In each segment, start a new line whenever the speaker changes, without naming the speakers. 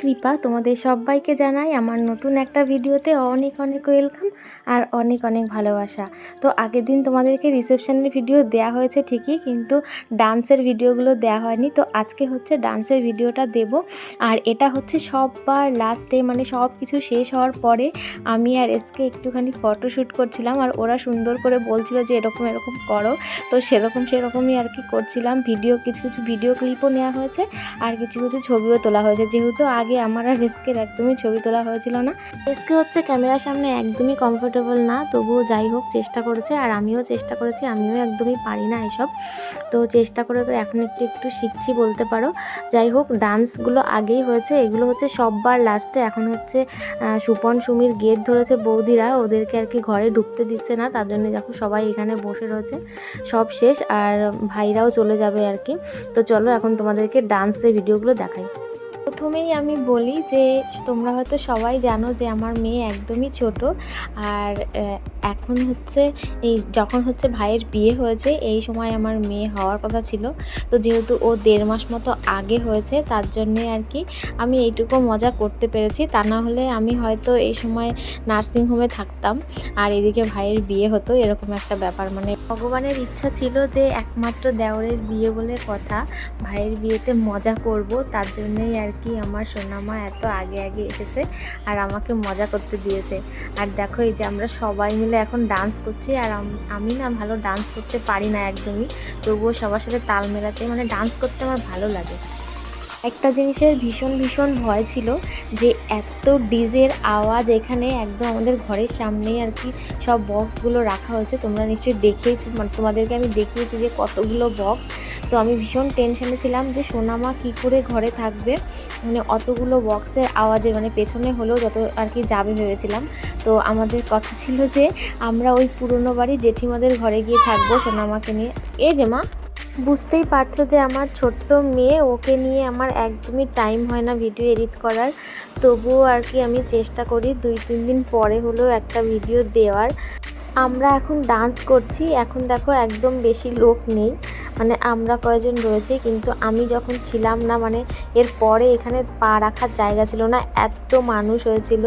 কৃপা তোমাদের সবাইকে জানাই আমার নতুন একটা ভিডিওতে অনেক অনেক ওয়েলকাম আর অনেক অনেক ভালোবাসা। তো আগের দিন তোমাদেরকে রিসেপশনের ভিডিও দেয়া হয়েছে ঠিকই, কিন্তু ডান্সের ভিডিওগুলো দেয়া হয়নি। তো আজকে হচ্ছে ডান্সের ভিডিওটা দেব। আর এটা হচ্ছে সববার লাস্টে মানে সব কিছু শেষ হওয়ার পরে আমি আর এসকে একটুখানি ফটোশ্যুট করছিলাম আর ওরা সুন্দর করে বলছিল যে এরকম এরকম করো। তো সেরকম সেরকমই আর কি করছিলাম। ভিডিও, কিছু কিছু ভিডিও ক্লিপও নেওয়া হয়েছে আর কিছু কিছু ছবিও তোলা হয়েছে। যেহেতু আগে আমার আর রিস্কের একদমই ছবি তোলা হয়েছিল না। রিস্কে হচ্ছে ক্যামেরার সামনে একদমই কমফোর্টেবল না, তবুও যাই হোক চেষ্টা করেছে আর আমিও চেষ্টা করেছি, আমিও একদমই পারি না এসব। তো চেষ্টা করে তো এখন একটু একটু শিখছি বলতে পারো। যাই হোক ডান্সগুলো আগেই হয়েছে, এগুলো হচ্ছে সববার লাস্টে এখন হচ্ছে সুপন, সুমির গেট ধরেছে বৌদিরা, ওদেরকে আর কি ঘরে ঢুকতে দিচ্ছে না, তার জন্য দেখো সবাই এখানে বসে রয়েছে। সব শেষ, আর ভাইরাও চলে যাবে আর কি। তো চলো এখন তোমাদেরকে ডান্সের ভিডিওগুলো দেখাই। প্রথমেই আমি বলি যে, তোমরা হয়তো সবাই জানো যে, আমার মেয়ে একদমই ছোট। আর এখন হচ্ছে এই যখন হচ্ছে ভাইয়ের বিয়ে হয়েছে, এই সময় আমার মেয়ে হওয়ার কথা ছিল। তো যেহেতু ও দেড় মাস মতো আগে হয়েছে, তার জন্যে আর কি আমি এইটুকু মজা করতে পেরেছি। তা না হলে আমি হয়তো এই সময় নার্সিংহোমে থাকতাম। আর এদিকে ভাইয়ের বিয়ে হতো, এরকম একটা ব্যাপার। মানে ভগবানের ইচ্ছা ছিল যে, একমাত্র দেওরের বিয়ে বলে কথা। ভাইয়ের বিয়েতে মজা করব, তার জন্যই আর কি আমার সোনামা এত আগে আগে এসেছে আর আমাকে মজা করতে দিয়েছে। আর দেখো এই যে আমরা সবাই মিলে এখন ডান্স করছি আর আম- না ভালো ডান্স করতে পারি না একদমই। তবুও সবার সাথে তাল মেলাতে মানে ডান্স করতে আমার ভালো লাগে। একটা জিনিসের ভীষণ ভীষণ ভয় ছিল যে এত ডিজের আওয়াজ এখানে একদম আমাদের ঘরের সামনেই আর কি সব বক্সগুলো রাখা হয়েছে। তোমরা নিশ্চয়ই দেখেইছো মানে তোমাদেরকে আমি দেখিয়েছি যে কতগুলো বক্স তো আমি ভীষণ টেনশনে ছিলাম যে সোনামা কী করে ঘরে থাকবে। মানে অতগুলো বক্সের আওয়াজে মানে পেছনে হলেও যত আর কি যাবে ভেবেছিলাম। তো আমাদের কথা ছিল যে আমরা ওই পুরনো বাড়ি জেঠিমাদের ঘরে গিয়ে থাকব সোনামাকে নিয়ে। এ যে মা, বুঝতেই পারছ যে আমার ছোট্ট মেয়ে, ওকে নিয়ে আমার একদমই টাইম হয় না ভিডিও এডিট করার। তবুও আর কি আমি চেষ্টা করি দুই, তিন দিন পরে হলেও একটা ভিডিও দেওয়ার। আমরা এখন ডান্স করছি, এখন দেখো একদম বেশি লোক নেই। মানে আমরা কয়েকজন রয়েছি, কিন্তু আমি যখন ছিলাম না মানে এর পরে এখানে পা রাখার জায়গা ছিল না। এত মানুষ হয়েছিল,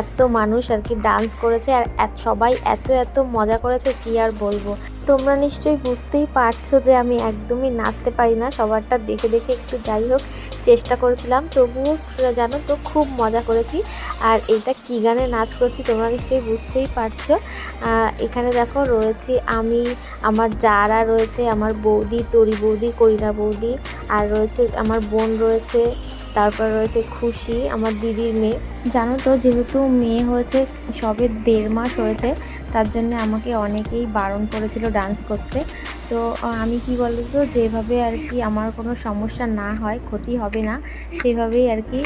এত মানুষ আর কি ডান্স করেছে, আর সবাই এত এত মজা করেছে, কি আর বলব? তোমরা নিশ্চয়ই বুঝতেই পারছ যে আমি একদমই নাচতে পারি না, সবারটা দেখে দেখে একটু যাই হোক। চেষ্টা করেছিলাম, তবুও জানো তো খুব মজা করেছি। আর এটা কী গানে নাচ করছি তোমরা নিশ্চয়ই বুঝতেই পারছ। এখানে দেখো রয়েছি আমি, আমার যারা রয়েছে, আমার বৌদি, তরি বৌদি কইরা বৌদি, আর রয়েছে আমার বোন রয়েছে, তারপর রয়েছে খুশি, আমার দিদির মেয়ে। জানো তো যেহেতু মেয়ে হয়েছে, সবে দেড় মাস হয়েছে, তার জন্য আমাকে অনেকেই বারণ করেছিল ডান্স করতে। তো আমি কি বলতো, যেভাবে আর কি আমার কোনো সমস্যা না হয়, ক্ষতি হবে না, সেভাবেই আর কি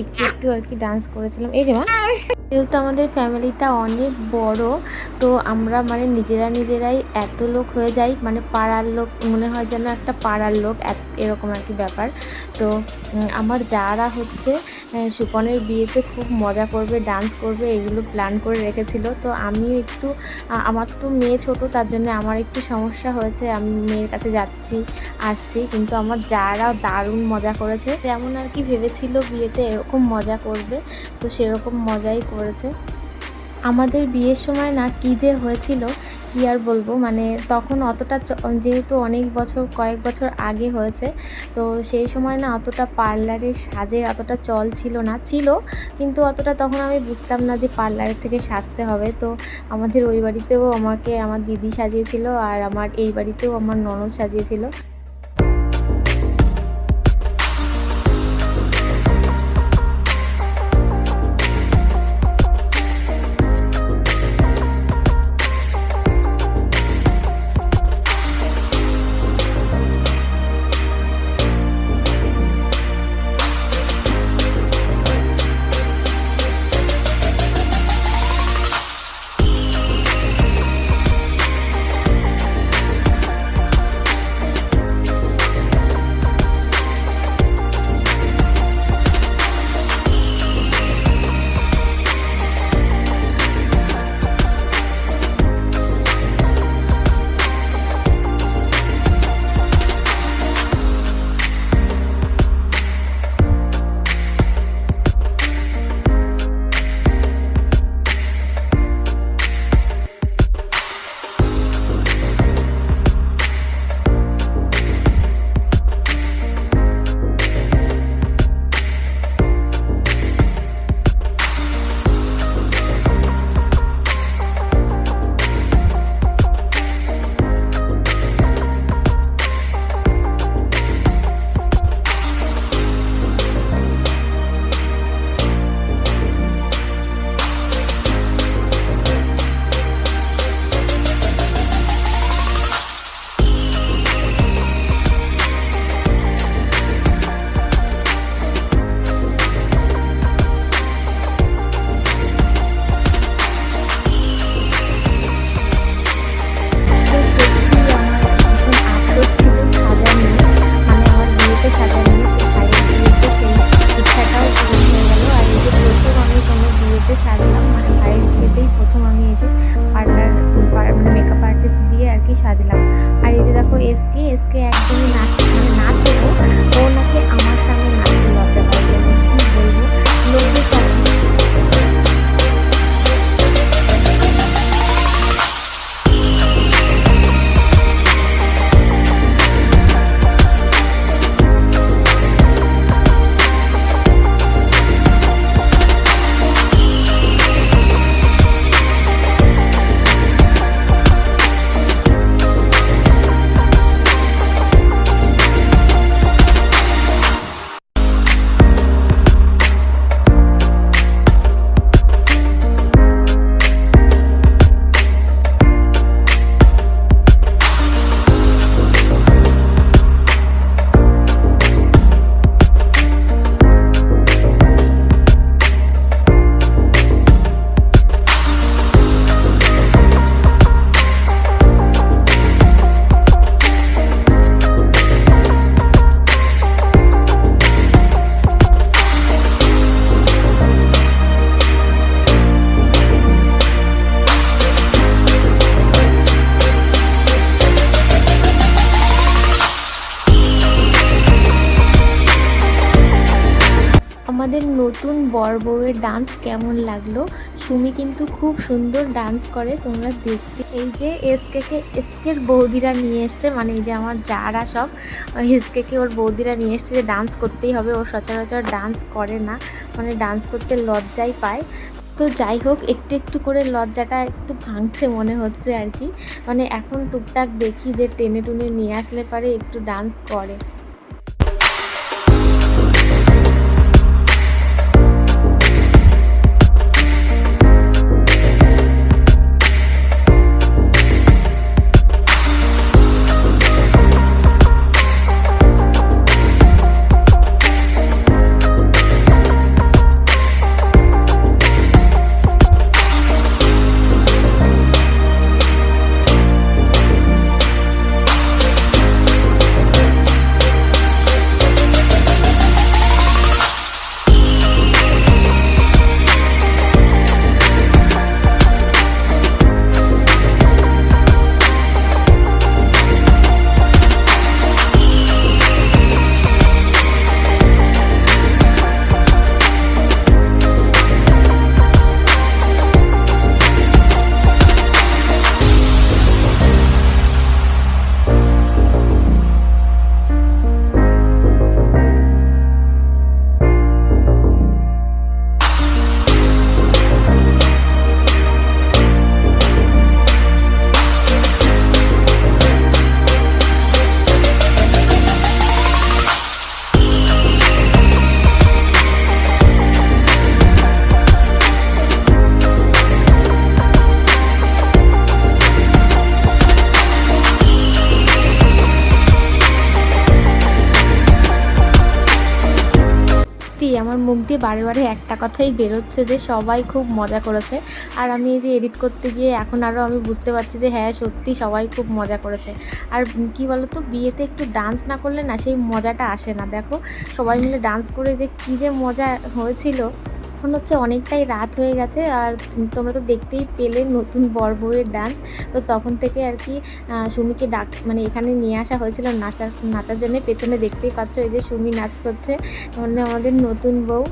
একটু একটু আর কি ডান্স করেছিলাম। এই যেমন যেহেতু আমাদের ফ্যামিলিটা অনেক বড়, তো আমরা মানে নিজেরা নিজেরাই এত লোক হয়ে যাই মানে পাড়ার লোক, মনে হয় যেন একটা পাড়ার লোক এরকম আর কি ব্যাপার। তো আমার যারা হচ্ছে সুপনের বিয়েতে খুব মজা করবে ডান্স করবে, এগুলো প্ল্যান করে রেখেছিল। তো আমি একটু আমার তো মেয়ে ছোট, তার জন্য আমার একটু সমস্যা হয়েছে। আমি মেয়ের কাছে যাচ্ছি, আসছি, কিন্তু আমার যারা দারুণ মজা করেছে, যেমন আর কি ভেবেছিল বিয়েতে এরকম মজা করবে, তো সেরকম মজাই করেছে। আমাদের বিয়ের সময় না কী যে হয়েছিল, কী আর বলব? মানে তখন অতটা যেহেতু অনেক বছর, কয়েক বছর আগে হয়েছে, তো সেই সময় না অতটা পার্লারের সাজের অতটা চল ছিল না। ছিল, কিন্তু অতটা তখন আমি বুঝতাম না যে পার্লারের থেকে সাজতে হবে। তো আমাদের ওই বাড়িতেও আমাকে, আমার দিদি সাজিয়েছিল আর আমার এই বাড়িতেও আমার ননদ সাজিয়েছিল। নতুন বর বউয়ের ডান্স কেমন লাগল? সুমি কিন্তু খুব সুন্দর ডান্স করে, তোমরা দেখতে। এই যে এসকেকে এসকের বৌদিরা নিয়ে এসছে মানে এই যে আমার যারা সব এসকেকে ওর বৌদিরা নিয়ে এসছে যে ডান্স করতেই হবে, ও সচরাচর ডান্স করে না মানে ডান্স করতে লজ্জাই পায়। তো যাই হোক, একটু একটু করে লজ্জাটা একটু ভাঙছে মনে হচ্ছে আর কি। মানে এখন টুকটাক দেখি যে টেনে টুনে নিয়ে আসলে পারে, একটু ডান্স করে। বারে বারে একটা কথাই বেরোচ্ছে যে সবাই খুব মজা করেছে। আর আমি এই যে এডিট করতে গিয়ে এখন আরও আমি বুঝতে পারছি যে হ্যাঁ সত্যি সবাই খুব মজা করেছে। আর কি বলতো, বিয়েতে একটু ডান্স না করলে না সেই মজাটা আসে না। দেখো, সবাই মিলে ডান্স করে যে কী যে মজা হয়েছিল, এখন হচ্ছে অনেকটাই রাত হয়ে গেছে। আর তোমরা তো দেখতেই পেলে নতুন বর বউয়ের ডান্স তো তখন থেকে আর কি সুমিকে ডাক মানে এখানে নিয়ে আসা হয়েছিল নাচার নাচার জন্য। পেছনে দেখতেই পাচ্ছ এই যে সুমি নাচ করছে। মানে আমাদের নতুন বউ।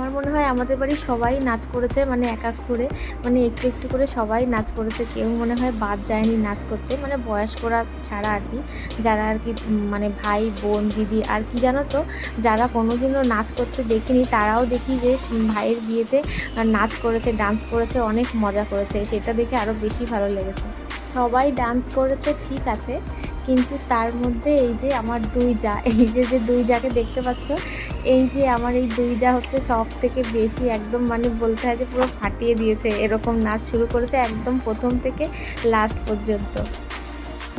আমার মনে হয় আমাদের বাড়ির সবাই নাচ করেছে মানে এক এক করে। মানে একটু একটু করে সবাই নাচ করেছে। কেউ মনে হয় বাদ যায়নি নাচ করতে। মানে বয়স্করা ছাড়া আর কি। যারা আর কি মানে ভাই, বোন, দিদি আর কি জানো তো? যারা কোনোদিনও নাচ করতে দেখিনি, তারাও দেখি যে ভাইয়ের বিয়েতে নাচ করেছে, ডান্স করেছে, অনেক মজা করেছে। সেটা দেখে আরও বেশি ভালো লেগেছে। সবাই ডান্স করেছে, ঠিক আছে। কিন্তু তার মধ্যে এই যে আমার দুই যা, এই যে যে দুই যাকে দেখতে পাচ্ছ এই যে আমার এই দুইটা হচ্ছে সব থেকে বেশি একদম মানে বলতে হয় যে পুরো ফাটিয়ে দিয়েছে, এরকম নাচ শুরু করেছে একদম প্রথম থেকে লাস্ট পর্যন্ত।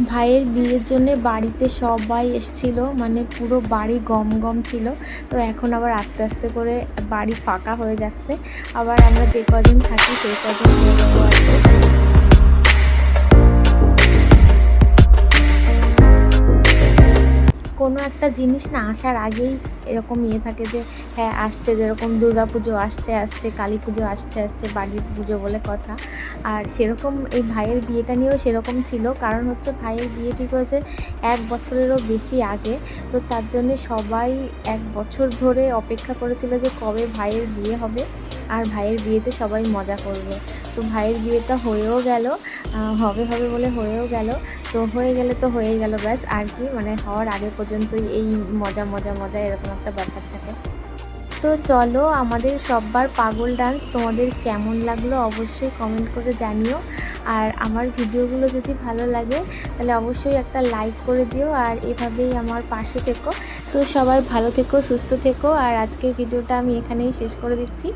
ভাইয়ের বিয়ের জন্য বাড়িতে সবাই এসছিল মানে পুরো বাড়ি গম গম ছিল, তো এখন আবার আস্তে আস্তে করে বাড়ি ফাঁকা হয়ে যাচ্ছে। আবার আমরা যে কদিন থাকি সেই কদিন কোনো একটা জিনিস না আসার আগেই এরকম ইয়ে থাকে যে হ্যাঁ আসছে, যেরকম দুর্গা পুজো আসছে আসছে কালী পুজো আসছে আসছে বাড়ির পুজো বলে কথা। আর সেরকম এই ভাইয়ের বিয়েটা নিয়েও সেরকম ছিল। কারণ হচ্ছে ভাইয়ের বিয়ে ঠিক হয়েছে এক বছরেরও বেশি আগে। তো তার জন্যে সবাই এক বছর ধরে অপেক্ষা করেছিল যে কবে ভাইয়ের বিয়ে হবে। আর ভাইয়ের বিয়েতে সবাই মজা করবে। তো ভাইয়ের বিয়েটা হয়েও গেল হবে হবে বলে হয়েও গেল। তো হয়ে গেলে তো হয়ে গেল ব্যাস। আর কি মানে হওয়ার আগে পর্যন্তই এই মজা মজা মজা এরকম একটা ব্যাপার থাকে। তো চলো আমাদের সববার পাগল ডান্স তোমাদের কেমন লাগল অবশ্যই কমেন্ট করে জানিও। আর আমার ভিডিওগুলো যদি ভালো লাগে, তাহলে অবশ্যই একটা লাইক করে দিও আর এভাবেই আমার পাশে থেকো। তো সবাই ভালো থেকো, সুস্থ থেকো আর আজকের ভিডিওটা আমি এখানেই শেষ করে দিচ্ছি।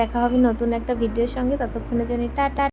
দেখা হবে নতুন একটা ভিডিওর সঙ্গে, ততক্ষণের জন্য টাটা।